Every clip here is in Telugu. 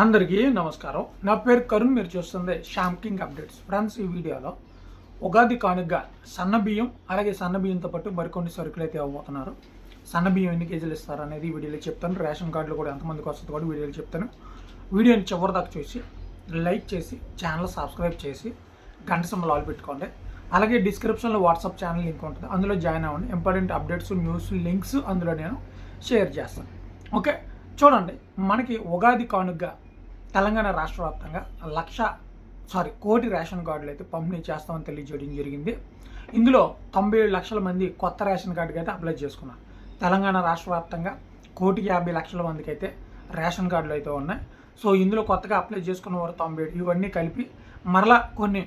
అందరికీ నమస్కారం. నా పేరు కరుణ్ మీరు చూస్తుంది శ్యామ్ కింగ్ అప్డేట్స్. ఫ్రెండ్స్ ఈ వీడియోలో ఉగాది కానుగ్గా సన్న బియ్యం అలాగే సన్న బియ్యంతో పాటు మరికొన్ని సరుకులు అయితే ఇవ్వబోతున్నారు. సన్న బియ్యం ఎన్ని కేజీలు ఇస్తారు అనేది వీడియోలో చెప్తాను. రేషన్ కార్డులు కూడా ఎంతమందికి వస్తుంది కూడా వీడియోలో చెప్తాను. వీడియోని చివరి దాకా చూసి లైక్ చేసి ఛానల్ సబ్స్క్రైబ్ చేసి గంట సింబల్ ఆల్ పెట్టుకోండి. అలాగే డిస్క్రిప్షన్లో వాట్సాప్ ఛానల్ లింక్ ఉంటుంది. అందులో జాయిన్ అవ్వండి. ఇంపార్టెంట్ అప్డేట్స్ న్యూస్ లింక్స్ అందులో నేను షేర్ చేస్తాను. ఓకే చూడండి. మనకి ఉగాది కానుగ్గా తెలంగాణ రాష్ట్ర వ్యాప్తంగా లక్ష సారీ కోటి రేషన్ కార్డులు అయితే పంపిణీ చేస్తామని తెలియజేయడం జరిగింది. ఇందులో తొంభై ఏడు లక్షల మంది కొత్త రేషన్ కార్డుకి అయితే అప్లై చేసుకున్నారు. తెలంగాణ రాష్ట్ర వ్యాప్తంగా కోటి యాభై లక్షల మందికి అయితే రేషన్ కార్డులు అయితే ఉన్నాయి. సో ఇందులో కొత్తగా అప్లై చేసుకున్న వారు తొంభై ఏడు ఇవన్నీ కలిపి మరలా కొన్ని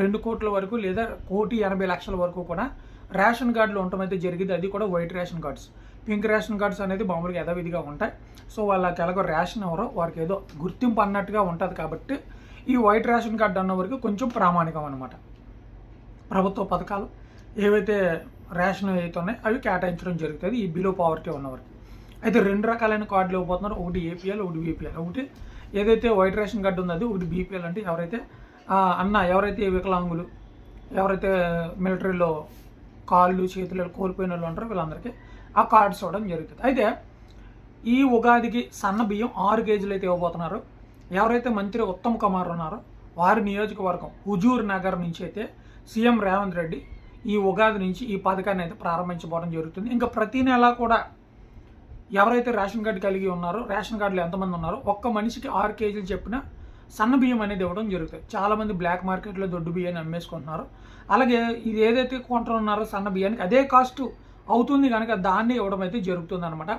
రెండు కోట్ల వరకు లేదా కోటి ఎనభై లక్షల వరకు కూడా రేషన్ కార్డులు ఉండటం అయితే జరిగింది. అది కూడా white ration cards. Pink ration cards అనేది మామూలుగా యథావిధిగా ఉంటాయి. సో వాళ్ళకి ఎలాగో రేషన్ ఎవరో వారికి ఏదో గుర్తింపు అన్నట్టుగా ఉంటుంది కాబట్టి ఈ వైట్ రేషన్ కార్డు అన్న వరకు కొంచెం ప్రామాణికం అనమాట ప్రభుత్వ పథకాలు ఏవైతే రేషన్ అయితే ఉన్నాయో అవి కేటాయించడం జరుగుతుంది ఈ బిలో పావర్టీ ఉన్నవారికి అయితే రెండు రకాలైన కార్డులు ఇవ్వబోతున్నారు. ఒకటి ఏపీఎల్ ఒకటి బీపీఎల్. ఒకటి ఏదైతే వైట్ రేషన్ కార్డు ఉందో అది ఒకటి బీపీఎల్ అంటే ఎవరైతే అన్న ఎవరైతే వికలాంగులు ఎవరైతే మిలిటరీలో కాళ్ళు చేతులు కోల్పోయిన వాళ్ళు ఉంటారో వీళ్ళందరికీ ఆ కార్డ్స్ ఇవ్వడం జరుగుతుంది. అయితే ఈ ఉగాదికి సన్న బియ్యం ఆరు కేజీలు అయితే ఇవ్వబోతున్నారు. ఎవరైతే మంత్రి ఉత్తమ్ కుమార్ ఉన్నారో వారి నియోజకవర్గం హుజూర్ నగర్ నుంచి అయితే సీఎం రేవంత్ రెడ్డి ఈ ఉగాది నుంచి ఈ పథకాన్ని అయితే ప్రారంభించబోవడం జరుగుతుంది. ఇంకా ప్రతి నెల కూడా ఎవరైతే రేషన్ కార్డు కలిగి ఉన్నారో రేషన్ కార్డులు ఎంతమంది ఉన్నారో ఒక్క మనిషికి ఆరు కేజీలు చెప్పిన సన్న బియ్యం అనేది ఇవ్వడం జరుగుతుంది. చాలామంది బ్లాక్ మార్కెట్లో దొడ్డు బియ్యాన్ని అమ్మేసుకుంటున్నారు. అలాగే ఇది ఏదైతే కొంటున్నారో సన్న బియ్యానికి అదే కాస్ట్ అవుతుంది కనుక దాన్ని ఇవ్వడం అయితే జరుగుతుంది అనమాట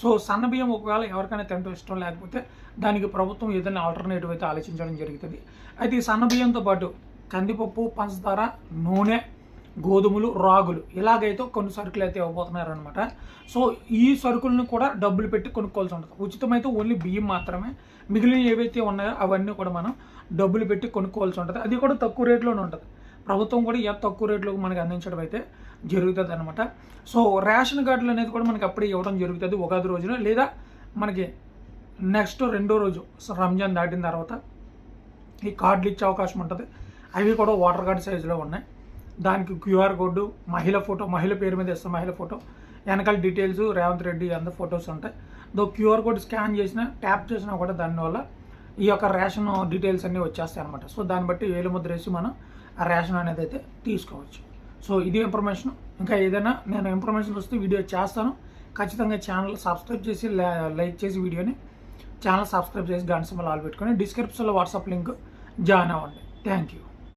సో సన్న బియ్యం ఒకవేళ ఎవరికైనా తినడం ఇష్టం లేకపోతే దానికి ప్రభుత్వం ఏదైనా ఆల్టర్నేటివ్ అయితే ఆలోచించడం జరుగుతుంది. అయితే ఈ సన్న బియ్యంతో పాటు కందిపప్పు పంచదార నూనె గోధుమలు రాగులు ఇలాగైతే కొన్ని సరుకులు అయితే ఇవ్వబోతున్నారనమాట సో ఈ సరుకులను కూడా డబ్బులు పెట్టి కొనుక్కోవాల్సి ఉంటుంది. ఉచితమైతే ఓన్లీ బియ్యం మాత్రమే. మిగిలిన ఏవైతే ఉన్నాయో అవన్నీ కూడా మనం డబ్బులు పెట్టి కొనుక్కోవాల్సి ఉంటుంది. అది కూడా తక్కువ రేట్లోనే ఉంటుంది. ప్రభుత్వం కూడా ఎంత తక్కువ రేట్లో మనకి అందించడం అయితే జరుగుతుంది అనమాట సో రేషన్ కార్డులు అనేది కూడా మనకి అప్పుడే ఇవ్వడం జరుగుతుంది ఉగాది రోజున. లేదా మనకి నెక్స్ట్ రెండో రోజు రంజాన్ దాటిన తర్వాత ఈ కార్డులు ఇచ్చే అవకాశం ఉంటుంది. అవి కూడా వాటర్ కార్డు సైజులో ఉన్నాయి. దానికి క్యూఆర్ కోడ్ మహిళ ఫోటో మహిళ పేరు మీద ఇస్తాం మహిళ ఫోటో వెనకాల డీటెయిల్స్ రేవంత్ రెడ్డి అందరు ఫొటోస్ ఉంటాయి. దో క్యూఆర్ కోడ్ స్కాన్ చేసినా ట్యాప్ చేసినా కూడా దానివల్ల ఈ యొక్క రేషన్ డీటెయిల్స్ అన్నీ వచ్చేస్తాయి అనమాట సో దాన్ని బట్టి వేలు ముద్ర వేసి మనం ఆ రేషన్ అనేది అయితే తీసుకోవచ్చు. సో ఇది ఇన్ఫర్మేషన్ ఇంకా ఏదైనా నేను ఇన్ఫర్మేషన్ వస్తే వీడియో చేస్తాను. ఖచ్చితంగా ఛానల్ సబ్స్క్రైబ్ చేసి లైక్ చేసి వీడియోని ఛానల్ సబ్స్క్రైబ్ చేసి గంట సింబల్ ఆల్ పెట్టుకొని డిస్క్రిప్షన్లో వాట్సాప్ లింక్ జాయిన్ అవ్వండి. Thank you